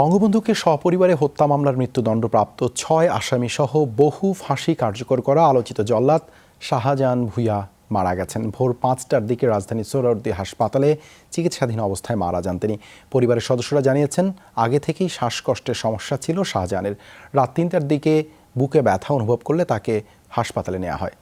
বঙ্গবন্ধুকে সপরিবারে হত্যা মামলার মৃত্যুদণ্ডপ্রাপ্ত ছয় আসামি সহ বহু ফাঁসি কার্যকর করা আলোচিত জল্লাদ। শাহজাহান ভুইয়া মারা গেছেন। ভোর পাঁচটার দিকে রাজধানীর সোহরাওয়ার্দী হাসপাতালে চিকিৎসাধীন অবস্থায় মারা যান তিনি। পরিবারের সদস্যরা জানিয়েছেন, আগে থেকেই শ্বাসকষ্টের সমস্যা ছিল শাহজাহানের। রাত তিনটার দিকে বুকে ব্যথা অনুভব করলে তাকে হাসপাতালে নেওয়া হয়।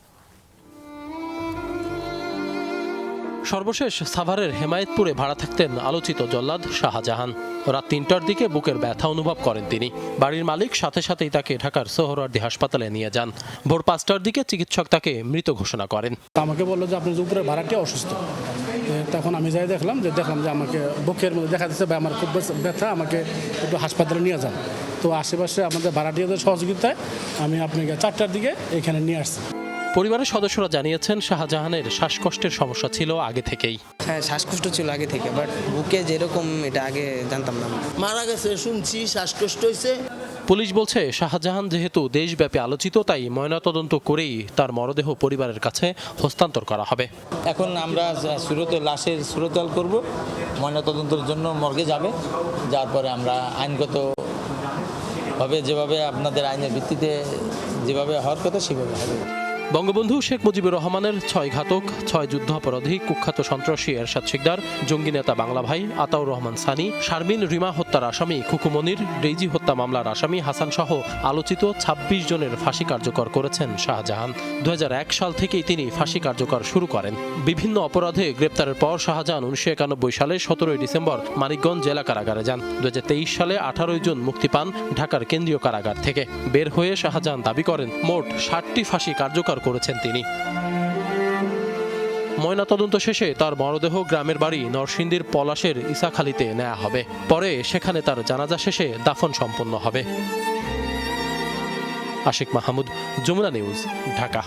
সর্বশেষ সাভারের হেমায়েতপুরে ভাড়া থাকতেন আলোচিত জল্লাদ শাহজাহান। রাত তিনটার দিকে বুকের ব্যথা অনুভব করেন তিনি। বাড়ির মালিক সাথে সাথেই তাকে ঢাকার সোহরাওয়ার্দী হাসপাতালে নিয়ে যান। ভোর পাঁচটার দিকে চিকিৎসক তাকে মৃত ঘোষণা করেন। আমাকে বলল যে আপনার যে উপরের ভাড়াটি অসুস্থ। তখন আমি যাই দেখলাম যে দেখলাম যে, আমাকে বুকের মধ্যে দেখা যাচ্ছে, আমার খুব ব্যথা, আমাকে একটু হাসপাতালে নিয়ে যান। তো আশেপাশে আমাদের ভাড়াটিয়াদের সহযোগিতায় আমি আপনাকে চারটার দিকে এখানে নিয়ে আসছি। পরিবারের সদস্যরা জানিয়েছেন শাহজাহানের শ্বাসকষ্টের সমস্যা ছিল আগে থেকেই। হ্যাঁ শ্বাসকষ্ট ছিল আগে থেকে বাট বুকে যেরকম এটা আগে জানতাম না। মারা গেছে শুনছি শ্বাসকষ্ট হয়েছে। পুলিশ বলছে শাহজাহান যেহেতু দেশব্যাপী আলোচিত তাই ময়নাতদন্ত করেই তার মরদেহ পরিবারের কাছে হস্তান্তর করা হবে। এখন আমরা সুরত লাশের সুরতল করব। ময়নাতদন্তের জন্য মর্গে যাবে। যার পরে আমরা আইনগত ভাবে যেভাবে আপনাদের আইনের ভিত্তিতে যেভাবে হওয়ার কথা সেভাবে হবে। বঙ্গবন্ধু শেখ মুজিবুর রহমানের ছয় ঘাতক, ছয় যুদ্ধ অপরাধী কুখ্যাত সন্ত্রাসী এরশাদ শিকদার, জঙ্গি নেতা বাংলা ভাই আতাউর রহমান সানি, শারমিন রিমা হত্যার আসামি খুকুমনির ডেইজি হত্যা মামলার আসামি হাসান সহ আলোচিত ২৬ জনের ফাঁসি কার্যকর করেছেন শাহজাহান। দু হাজার এক সাল থেকেই তিনি ফাঁসি কার্যকর শুরু করেন। বিভিন্ন অপরাধে গ্রেপ্তারের পর শাহজাহান উনিশশো একানব্বই সালে সতেরোই ডিসেম্বর মানিকগঞ্জ জেলা কারাগারে যান। দু হাজার তেইশ সালে আঠারোই জুন মুক্তি পান ঢাকার কেন্দ্রীয় কারাগার থেকে। বের হয়ে শাহজাহান দাবি করেন, মোট ষাটটি ফাঁসি কার্যকর করেছেন তিনি। ময়নাতদন্ত শেষে তার মরদেহ গ্রামের বাড়ি নরসিংদীর পলাশের ইসাখালিতে নেওয়া হবে। পরে সেখানে তার জানাজা শেষে দাফন সম্পন্ন হবে। আশিক মাহমুদ, যমুনা নিউজ, ঢাকা।